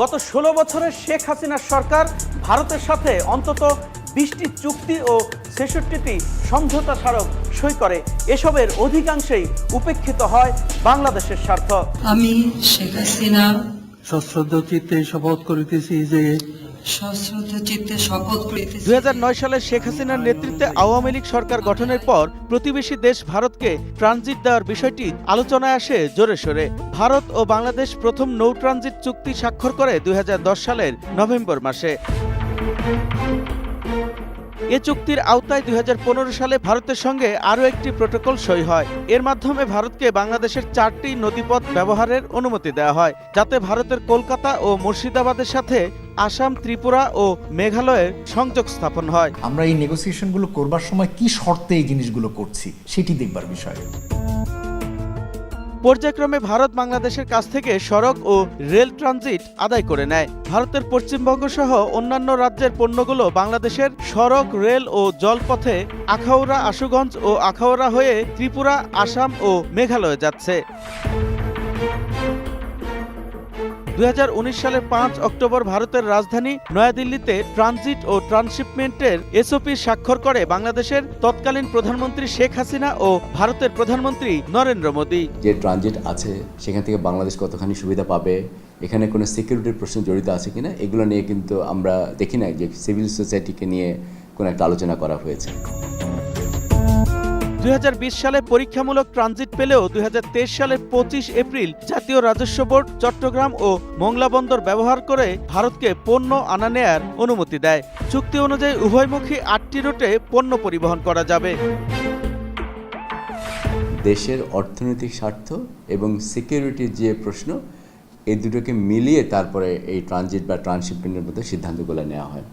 গত ষোলো বছরে শেখ হাসিনার সরকার ভারতের সাথে অন্তত বিশটি চুক্তি ও ছেষট্টিটি সমঝোতা স্মারক সই করে। এসবের অধিকাংশেই উপেক্ষিত হয় বাংলাদেশের স্বার্থ। আমি শেখ হাসিনা সশ্রদ্ধ চিত্তে শপথ করিতেছি যে দুই সালে শেখ হাসিনার নেতৃত্বে আওয়ামী লীগ সরকার গঠনের পর প্রতিবেশী দেশ ভারতকে ট্রানজিট দেওয়ার বিষয়টি আলোচনায় আসে জোরে সোরে। ভারত ও বাংলাদেশ প্রথম নৌ ট্রানজিট চুক্তি স্বাক্ষর করে দু হাজার দশ সালের নভেম্বর মাসে। এ চুক্তির আওতায় দুই হাজার পনেরো সালে ভারতের সঙ্গে আরও একটি প্রোটোকল সই হয়। এর মাধ্যমে ভারতকে বাংলাদেশের চারটি নদীপথ ব্যবহারের অনুমতি দেওয়া হয়, যাতে ভারতের কলকাতা ও মুর্শিদাবাদের সাথে আসাম, ত্রিপুরা ও মেঘালয়ের সংযোগ স্থাপন হয়। আমরা এই নেগোসিয়েশনগুলো করবার সময় কি শর্তে এই জিনিসগুলো করছি, সেটি দেখবার বিষয়। পর্যায়ক্রমে ভারত বাংলাদেশের কাছ থেকে সড়ক ও রেল ট্রানজিট আদায় করে নেয়। ভারতের পশ্চিমবঙ্গ সহ অন্যান্য রাজ্যের পণ্যগুলো বাংলাদেশের সড়ক, রেল ও জলপথে আখাউড়া, আশুগঞ্জ ও আখাউড়া হয়ে ত্রিপুরা, আসাম ও মেঘালয়ে যাচ্ছে। দুই সালের পাঁচ অক্টোবর ভারতের রাজধানী নয়াদিল্লিতে ট্রানজিট ও ট্রান্সশিপমেন্টের এসওপি স্বাক্ষর করে বাংলাদেশের তৎকালীন প্রধানমন্ত্রী শেখ হাসিনা ও ভারতের প্রধানমন্ত্রী নরেন্দ্র মোদী। যে ট্রানজিট আছে, সেখান থেকে বাংলাদেশ কতখানি সুবিধা পাবে, এখানে কোনো সিকিউরিটির প্রশ্ন জড়িত আছে কিনা, এগুলো নিয়ে কিন্তু আমরা দেখি না যে সিভিল সোসাইটিকে নিয়ে কোনো একটা আলোচনা করা হয়েছে। দুই সালে পরীক্ষামূলক ট্রানজিট পেলেও দুই সালের পঁচিশ এপ্রিল জাতীয় রাজস্ব বোর্ড চট্টগ্রাম ও মোংলা বন্দর ব্যবহার করে ভারতকে পণ্য আনা নেয়ার অনুমতি দেয়। চুক্তি অনুযায়ী উভয়মুখী আটটি রুটে পণ্য পরিবহন করা যাবে। দেশের অর্থনৈতিক স্বার্থ এবং সিকিউরিটির যে প্রশ্ন, এই দুটোকে মিলিয়ে তারপরে এই ট্রানজিট বা ট্রান্সশিপমেন্টের মধ্যে সিদ্ধান্তগুলো নেওয়া হয়।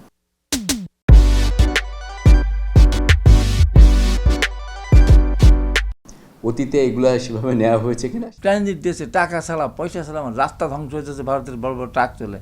অতীতে এগুলো সেভাবে নেওয়া হয়েছে কিনা? ট্রানজিট দেশে টাকা ছাড়া, পয়সা ছাড়া রাস্তা ধ্বংস হয়ে যাচ্ছে ভারতের বড় বড় ট্রাক চলে।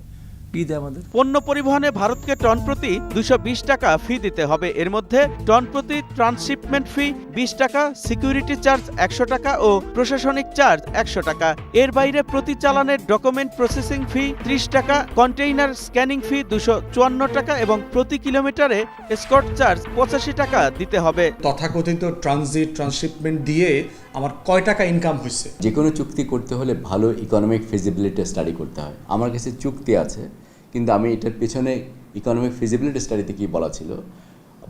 কি দেয় আমাদের। পণ্য পরিবহনে ভারতকে টন প্রতি দুশো টাকা ফি দিতে হবে। এর মধ্যে টন প্রতি ট্রান্সশিপমেন্ট ফি বিশ টাকা সিকিউরিটি চার্জ একশো টাকা ও প্রশাসনিক চার্জ একশো টাকা। এর বাইরে প্রতি চালানের ডকুমেন্ট প্রসেসিং ফি ত্রিশ টাকা কন্টেইনার স্ক্যানিং ফি দুশো চুয়ান্ন টাকা এবং প্রতি কিলোমিটারে স্কট চার্জ পঁচাশি টাকা দিতে হবে। তথাকথিত ট্রানজিট ট্রান্সশিপমেন্ট দিয়ে আমার কয় টাকা ইনকাম হয়েছে যে কোনো চুক্তি করতে হলে ভালো ইকোনমিক ফিজিবিলিটি স্টাডি করতে হয়। আমার কাছে চুক্তি আছে কিন্তু আমি এটার পেছনে ইকোনমিক ফিজিবিলিটি স্টাডিতে কী বলা ছিল?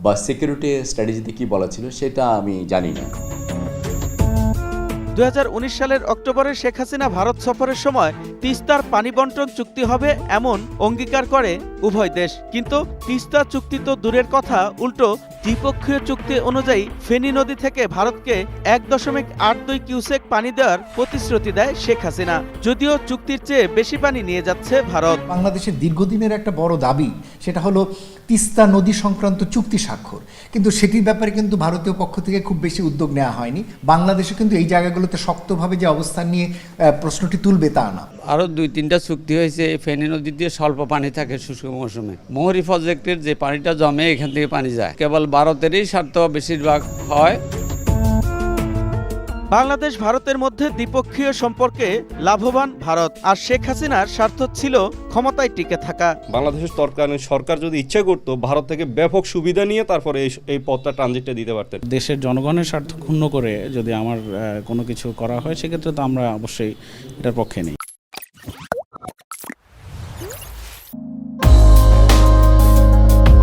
বা সিকিউরিটি স্ট্র্যাটেজিতে কী বলা ছিল? সেটা আমি জানি না। দুই হাজার উনিশ সালের অক্টোবরে শেখ হাসিনা ভারত সফরের সময় তিস্তার পানি বন্টন চুক্তি হবে এমন অঙ্গীকার করে উভয় দেশ। কিন্তু তিস্তা চুক্তি তো দূরের কথা, উল্টো দ্বিপক্ষীয় চুক্তি অনুযায়ী ফেনী নদী থেকে ভারতকে এক দশমিক আট দুই কিউসেক পানি দেওয়ার প্রতিশ্রুতি দেয় শেখ হাসিনা। যদিও চুক্তির চেয়ে বেশি পানি নিয়ে যাচ্ছে ভারত। বাংলাদেশের দীর্ঘদিনের একটা বড় দাবি, সেটা হলো তিস্তা নদী সংক্রান্ত চুক্তি স্বাক্ষর। কিন্তু সেটির ব্যাপারে কিন্তু ভারতীয় পক্ষ থেকে খুব বেশি উদ্যোগ নেওয়া হয়নি। বাংলাদেশে কিন্তু এই জায়গাগুলোতে শক্তভাবে যে অবস্থান নিয়ে প্রশ্নটি তুলবে তা না। আরও দুই তিনটা চুক্তি হয়েছে, এই ফেনী নদী দিয়ে স্বল্প পানি থাকে শুষ্ক মৌসুমে। মোহরি প্রজেক্টের যে পানিটা জমে, এখান থেকে পানি যায়। কেবল ভারতেরই স্বার্থ বেশিরভাগ হয়। বাংলাদেশ ভারতের মধ্যে দ্বিপক্ষীয় সম্পর্কে লাভবান ভারত আর শেখ হাসিনার স্বার্থ ছিল ক্ষমতায় টিকে থাকা। বাংলাদেশের সরকার সরকার যদি ইচ্ছা করত ভারত থেকে ব্যাপক সুবিধা নিয়ে তারপরে এই এই পথটা ট্রানজিটটা দিতে পারতেন। দেশের জনগণের স্বার্থ ক্ষুণ্ণ করে যদি আমার কোনো কিছু করা হয় সেক্ষেত্রে তো আমরা অবশ্যই এটার পক্ষে নেই।